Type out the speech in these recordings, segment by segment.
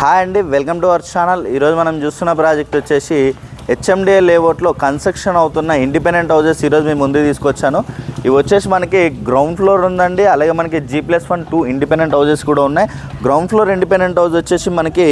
Hi అండి welcome to our channel. ఈరోజు మనం చూస్తున్న ప్రాజెక్ట్ వచ్చేసి హెచ్ఎండిఏ లేఅవుట్లో కన్స్ట్రక్షన్ అవుతున్న ఇండిపెండెంట్ హౌజెస్ ఈరోజు మేము ముందు తీసుకొచ్చాను. ఇవి వచ్చేసి మనకి గ్రౌండ్ ఫ్లోర్ ఉందండి అలాగే మనకి G plus one two independent houses కూడా ఉన్నాయి. గ్రౌండ్ ఫ్లోర్ ఇండిపెండెంట్ హౌస్ వచ్చేసి మనకి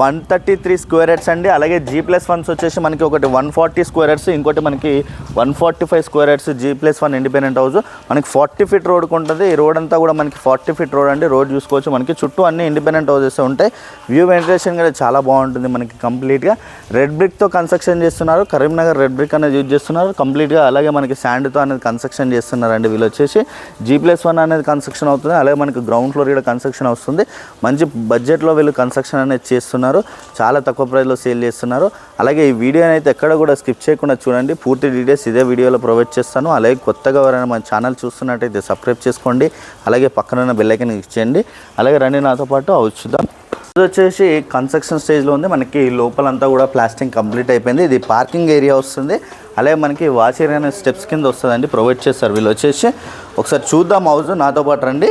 one thirty three square yards అండి. అలాగే జీ ప్లస్ వన్స్ వచ్చేసి మనకి ఒకటి వన్ ఫార్టీ స్క్వేర్ హెడ్స్ ఇంకోటి మనకి one forty five square yards G plus one independent house మనకి ఫార్టీ ఫీట్ రోడ్కి ఉంటుంది. ఈ రోడ్ అంతా కూడా మనకి ఫార్టీ ఫీట్ రోడ్ అండి. రోడ్ చూసుకోవచ్చు. మనకి చుట్టూ అన్ని ఇండిపెండెంట్ హౌసెస్ ఉంటాయి. వ్యూ వెంటిలేషన్ కూడా చాలా బాగుంటుంది మనకి కంప్లీట్గా రెడ్ బ్రిక్తో కన్స్ట్రక్షన్ చేస్తున్నారు. కరీంనగర్ రెడ్ బ్రిక్ అనేది యూజ్ చేస్తున్నారు. కంప్లీట్గా అలాగే మనకి శాండ్తో అనేది కన్స్ట్రక్షన్ చేస్తున్నారండి వీళ్ళు వచ్చేసి. జీ ప్లస్ వన్ అనేది కన్స్ట్రక్షన్ అవుతుంది. అలాగే మనకి గ్రౌండ్ ఫ్లోర్ కూడా కన్స్ట్రక్షన్ వస్తుంది. మంచి బడ్జెట్లో వీళ్ళు కన్స్ట్రక్షన్ అనేది చేస్తున్నారు. చాలా తక్కువ ప్రైస్లో సేల్ చేస్తున్నారు. అలాగే ఈ వీడియోని అయితే ఎక్కడ కూడా స్కిప్ చేయకుండా చూడండి. పూర్తి డీటెయిల్స్ ఇదే వీడియోలో ప్రొవైడ్ చేస్తాను. అలాగే కొత్తగా ఎవరైనా మన ఛానల్ చూస్తున్నట్టయితే సబ్స్క్రైబ్ చేసుకోండి. అలాగే పక్కన ఉన్న ఇచ్చేయండి. అలాగే రండి నాతో పాటు అవి చూద్దాం ఇది వచ్చేసి కన్స్ట్రక్షన్ స్టేజ్లో ఉంది. మనకి లోపలంతా కూడా ప్లాస్టింగ్ కంప్లీట్ అయిపోయింది. ఇది పార్కింగ్ ఏరియా వస్తుంది. అలాగే మనకి వాచ్ ఏరియా అనే స్టెప్స్ కింద వస్తుందండి. ప్రొవైడ్ చేస్తారు వీళ్ళు వచ్చేసి. ఒకసారి చూద్దాం హౌస్. నాతో పాటు రండి.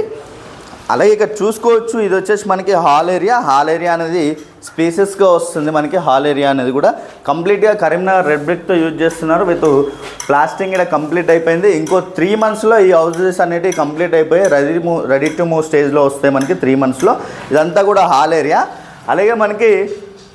అలాగే ఇక్కడ చూసుకోవచ్చు ఇది వచ్చేసి మనకి హాల్ ఏరియా హాల్ ఏరియా అనేది స్పేసెస్గా వస్తుంది మనకి హాల్ ఏరియా అనేది కూడా. కంప్లీట్గా కరీంనగర్ రెడ్ బ్రిక్తో యూజ్ చేస్తున్నారు. విత్ ప్లాస్టింగ్ ఇక్కడ కంప్లీట్ అయిపోయింది. ఇంకో త్రీ మంత్స్లో ఈ హౌసెస్ అనేటివి కంప్లీట్ అయిపోయి ready move ready to move స్టేజ్లో వస్తాయి మనకి త్రీ మంత్స్లో ఇదంతా కూడా హాల్ ఏరియా అలాగే మనకి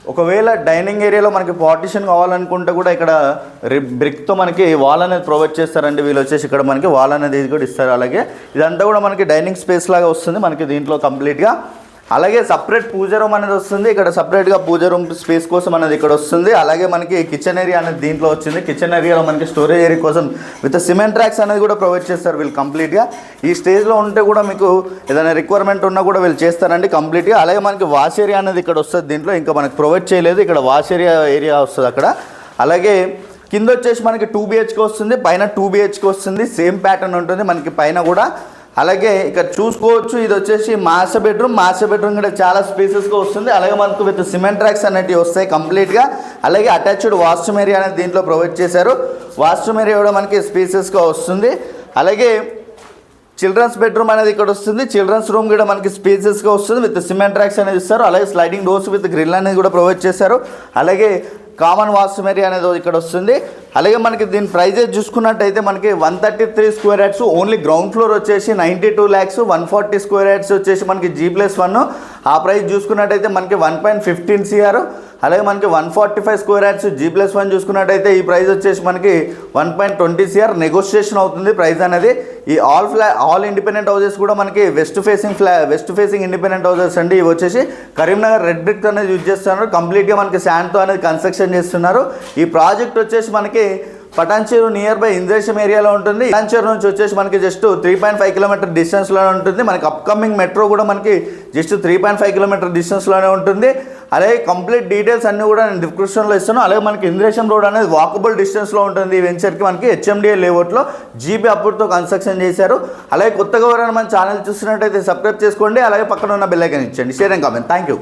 ఒకవేళ డైనింగ్ ఏరియాలో మనకి పార్టిషన్ కావాలనుకుంటే కూడా ఇక్కడ రి- బ్రిక్తో మనకి వాల్ అనేది ప్రొవైడ్ చేస్తారండి. వీళ్ళు వచ్చేసి ఇక్కడ మనకి వాల్ అనేది కూడా ఇస్తారు. అలాగే ఇదంతా కూడా మనకి డైనింగ్ స్పేస్ లాగా వస్తుంది. మనకి దీంట్లో కంప్లీట్గా అలాగే సపరేట్ పూజ రూమ్ అనేది వస్తుంది. ఇక్కడ సపరేట్గా పూజ రూమ్ స్పేస్ కోసం అనేది ఇక్కడ వస్తుంది. అలాగే మనకి కిచెన్ ఏరియా అనేది దీంట్లో వచ్చింది. కిచెన్ ఏరియాలో మనకి స్టోరేజ్ ఏరియా కోసం విత్ సిమెంట్ ట్రాక్స్ అనేది కూడా ప్రొవైడ్ చేస్తారు వీళ్ళు కంప్లీట్గా ఈ స్టేజ్లో ఉంటే కూడా మీకు ఏదైనా రిక్వైర్మెంట్ ఉన్నా కూడా వీళ్ళు చేస్తారండి కంప్లీట్గా అలాగే మనకి వాష్ ఏరియా అనేది ఇక్కడ వస్తుంది దీంట్లో. ఇంకా మనకి ప్రొవైడ్ చేయలేదు. ఇక్కడ వాష్ ఏరియా ఏరియా వస్తుంది అక్కడ. అలాగే కింద వచ్చేసి మనకి టూ బిహెచ్కి వస్తుంది. పైన టూ బిహెచ్కి వస్తుంది. సేమ్ ప్యాటర్న్ ఉంటుంది. మనకి పైన కూడా అలాగే ఇక్కడ చూసుకోవచ్చు ఇది వచ్చేసి మాస్టర్ బెడ్రూమ్. మాస్టర్ బెడ్రూమ్ కూడా చాలా స్పేసెస్గా వస్తుంది. అలాగే మనకు విత్ సిమెంట్ ట్రాక్స్ అనేటివి వస్తాయి కంప్లీట్గా అలాగే అటాచ్డ్ వాష్రూమ్ ఏరియా అనేది దీంట్లో ప్రొవైడ్ చేశారు. వాష్రూమ్ ఏరియా కూడా మనకి స్పేసెస్గా వస్తుంది. అలాగే చిల్డ్రన్స్ బెడ్రూమ్ అనేది ఇక్కడ వస్తుంది. చిల్డ్రన్స్ రూమ్ కూడా మనకి స్పేసెస్గా వస్తుంది. విత్ సిమెంట్ ట్రాక్స్ అనేది ఇస్తారు. అలాగే స్లైడింగ్ డోర్స్ విత్ గ్రిల్ అనేది కూడా ప్రొవైడ్ చేశారు. అలాగే కామన్ వాష్రూమ్ ఏరియా అనేది ఇక్కడ వస్తుంది. అలాగే మనకి దీని ప్రైజెస్ చూసుకున్నట్టయితే మనకి one thirty three square yards only ground floor వచ్చేసి ninety two lakhs one forty square yards వచ్చేసి మనకి జీ ప్లస్ వన్. ఆ ప్రైస్ చూసుకున్నట్టయితే మనకి వన్ పాయింట్ ఫిఫ్టీన్ సిఆర్ అలాగే మనకి one forty five square yards G plus one చూసుకున్నట్టయితే ఈ ప్రైస్ వచ్చేసి మనకి one point twenty CR negotiation అవుతుంది. ప్రైస్ అనేది ఈ ఆల్ ఫ్లా ఆల్ ఇండిపెండెంట్ హౌసెస్ కూడా మనకి వెస్ట్ ఫేసింగ్ ఫ్లా వెస్ట్ ఫేసింగ్ ఇండిపెండెంట్ హౌసెస్ అండి. ఇవి వచ్చేసి కరీంనగర్ రెడ్ బ్రిక్ అనేది యూజ్ చేస్తున్నారు. కంప్లీట్గా మనకి శాండ్తో అనేది కన్స్ట్రక్షన్ చేస్తున్నారు. ఈ ప్రాజెక్ట్ వచ్చేసి మనకి పటాన్చేరు నియర్ బై ఇంద్రేశం ఏరియాలో ఉంటుంది. పటాన్చేరు నుంచి వచ్చేసి మనకి just three point five kilometer డిస్టెన్స్లోనే ఉంటుంది. మనకి అప్కమింగ్ మెట్రో కూడా మనకి just three point five kilometer డిస్టెన్స్లోనే ఉంటుంది. అలాగే కంప్లీట్ డీటెయిల్స్ అన్నీ కూడా నేను డిస్క్రిప్షన్లో ఇస్తాను. అలాగే మనకి ఇంద్రేశం రోడ్ అనేది వాకబుల్ డిస్టెన్స్లో ఉంటుంది. ఈ వెంచర్కి మనకి హెచ్ఎండిఏ లేఅవుట్లో జీబీ అప్పుడుతో కన్స్ట్రక్షన్ చేశారు. అలాగే కొత్తగా ఎవరైనా మన ఛానల్ చూస్తున్నట్టయితే సబ్స్క్రైబ్ చేసుకోండి. అలాగే పక్కన ఉన్న bell icon ఇచ్చండి share and comment thank you